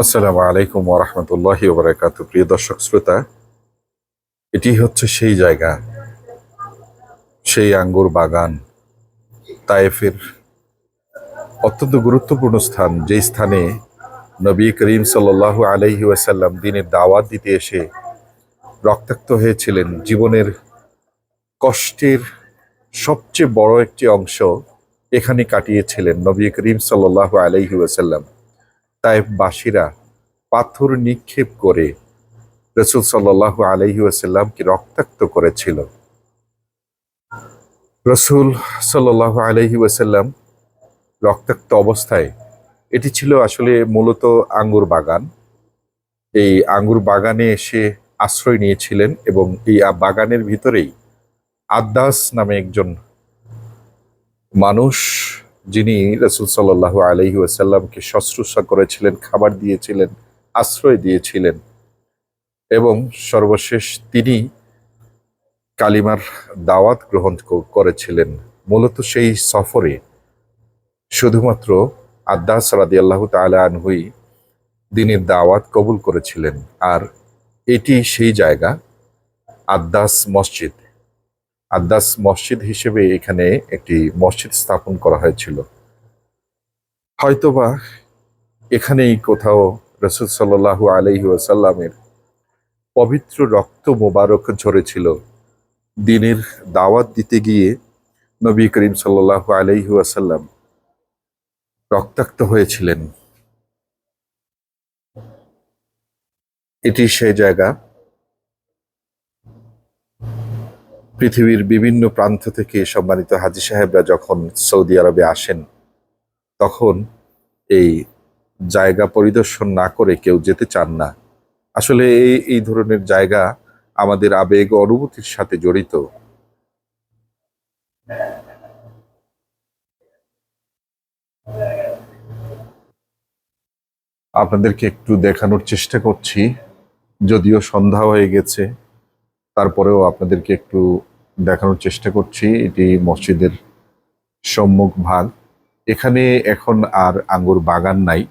আসসালামু আলাইকুম ওরহমতুল্লাহি ওবরাকাত প্রিয় দর্শক শ্রোতা, এটি হচ্ছে সেই জায়গা, সেই আঙ্গুর বাগান, তায়েফের অত্যন্ত গুরুত্বপূর্ণ স্থান যেই স্থানে নবী করিম সাল্লাহ আলাইহি ওয়াসাল্লাম দিনের দাওয়াত দিতে এসে রক্তাক্ত হয়েছিলেন। জীবনের কষ্টের সবচেয়ে বড় একটি অংশ এখানে কাটিয়েছিলেন নবী করিম সাল্লাহ আলাইহি ওয়াসাল্লাম। তাইফবাসীরা পাথর নিক্ষেপ করে রসুল সাল্লাহ আলহি আসাল্লামকে রক্তাক্ত করেছিল। রসুল সাল্লাহ আলহি ওয়াসাল্লাম রক্তাক্ত অবস্থায়, এটি ছিল আসলে মূলত আঙ্গুর বাগান। এই আঙ্গুর বাগানে এসে আশ্রয় নিয়েছিলেন এবং এই বাগানের ভিতরেই আদাস নামে একজন মানুষ যিনি রসুল সাল্লাহ আলহি আসাল্লামকে শুশ্রূষা করেছিলেন, খাবার দিয়েছিলেন, আশ্রয় দিয়েছিলেন এবং সর্বশেষ তিনি কালিমার দাওয়াত গ্রহণ করেছিলেন। মূলত সেই সফরে শুধুমাত্র আদাস রাদি আল্লাহ তালা আনহুই দিনের দাওয়াত কবুল করেছিলেন। আর এটি সেই জায়গা আদাস মসজিদ। আদাস মসজিদ হিসেবে এখানে একটি মসজিদ স্থাপন করা হয়েছিল। হয়তোবা এখানেই কোথাও রসুল সাল্লাহু আলহি ওয়াসাল্লামের পবিত্র রক্ত মোবারক ঝরেছিল। দিনের দাওয়াত দিতে গিয়ে নবী করিম সাল্লাহু আলহি রক্তাক্ত হয়েছিলেন। এটি সেই জায়গা পৃথিবীর বিভিন্ন প্রান্ত থেকে সম্মানিত হাজি সাহেবরা যখন সৌদি আরবে আসেন, তখন এই জায়গা পরিদর্শন না করে কেউ যেতে চান না। আসলে এই এই ধরনের জায়গা আমাদের আবেগ অনুভূতির সাথে জড়িত। আপনাদেরকে একটু দেখানোর চেষ্টা করছি। যদিও সন্ধ্যা হয়ে গেছে, তারপরেও আপনাদেরকে একটু দেখানোর চেষ্টা করছি এটি মসজিদের সম্মুখ ভাগ। এখানে এখন আর আঙ্গুর বাগান নাই।